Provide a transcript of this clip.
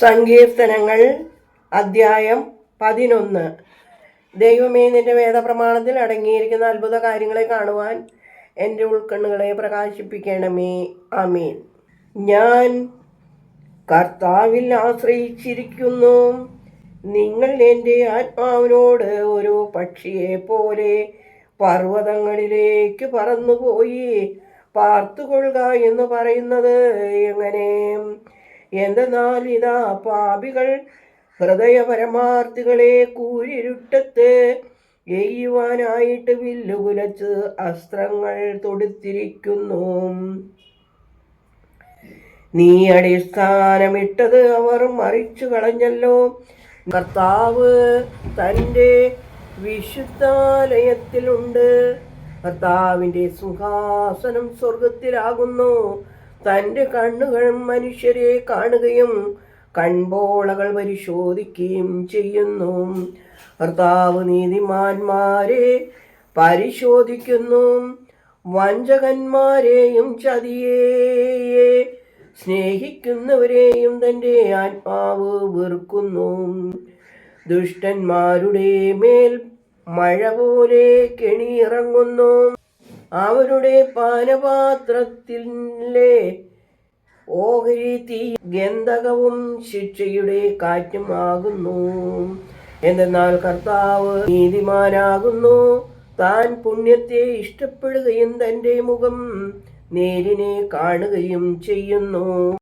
സങ്കീർത്തനങ്ങൾ അദ്ധ്യായം പതിനൊന്ന്. ദൈവമേ നിന്റെ വേദപ്രമാണത്തിൽ അടങ്ങിയിരിക്കുന്ന അത്ഭുത കാര്യങ്ങളെ കാണുവാൻ എന്റെ ഉൾക്കണ്ണുകളെ പ്രകാശിപ്പിക്കണമേ. ആമീൻ. ഞാൻ കർത്താവിൽ ആശ്രയിച്ചിരിക്കുന്നു. നിങ്ങൾ എന്റെ ആത്മാവിനോട് ഒരു പക്ഷിയെ പോലെ പർവതങ്ങളിലേക്ക് പറന്നുപോയി പാർത്തുകൊള്ളുക എന്ന് പറയുന്നത് എങ്ങനെ? എന്തെന്നാൽ ഇതാ പാപികൾ ഹൃദയപരമാർത്ഥികളെ കൂരിരുട്ടത്ത് എയ്യുവാനായിട്ട് വില്ലുകുലച്ച് അസ്ത്രങ്ങൾ തൊടുത്തിരിക്കുന്നു. നീ അടിസ്ഥാനമിട്ടത് അവർ മറിച്ചു കളഞ്ഞല്ലോ. കർത്താവ് തന്റെ വിശുദ്ധാലയത്തിലുണ്ട്. കർത്താവിന്റെ സിംഹാസനം സ്വർഗത്തിലാകുന്നു തന്റെ കണ്ണുകൾ മനുഷ്യരെ കാണുകയും കൺപോളകൾ പരിശോധിക്കുകയും ചെയ്യുന്നു. കർത്താവ് നീതിമാന്മാരെ പരിശോധിക്കുന്നു. വഞ്ചകന്മാരെയും ചതിയേ സ്നേഹിക്കുന്നവരെയും തന്റെ ആത്മാവ് വെറുക്കുന്നു. ദുഷ്ടന്മാരുടെ മേൽ മഴ പോലെ കെണിയിറങ്ങുന്നു. അവരുടെ പാനപാത്രത്തിലെ ഓഹരി തീ ഗന്ധകവും ശിക്ഷയുടെ കാറ്റുമാകുന്നു. എന്തെന്നാൽ കർത്താവ് നീതിമാനാകുന്നു. താൻ പുണ്യത്തെ ഇഷ്ടപ്പെടുകയും തന്റെ മുഖം നേരിനെ കാണുകയും ചെയ്യുന്നു.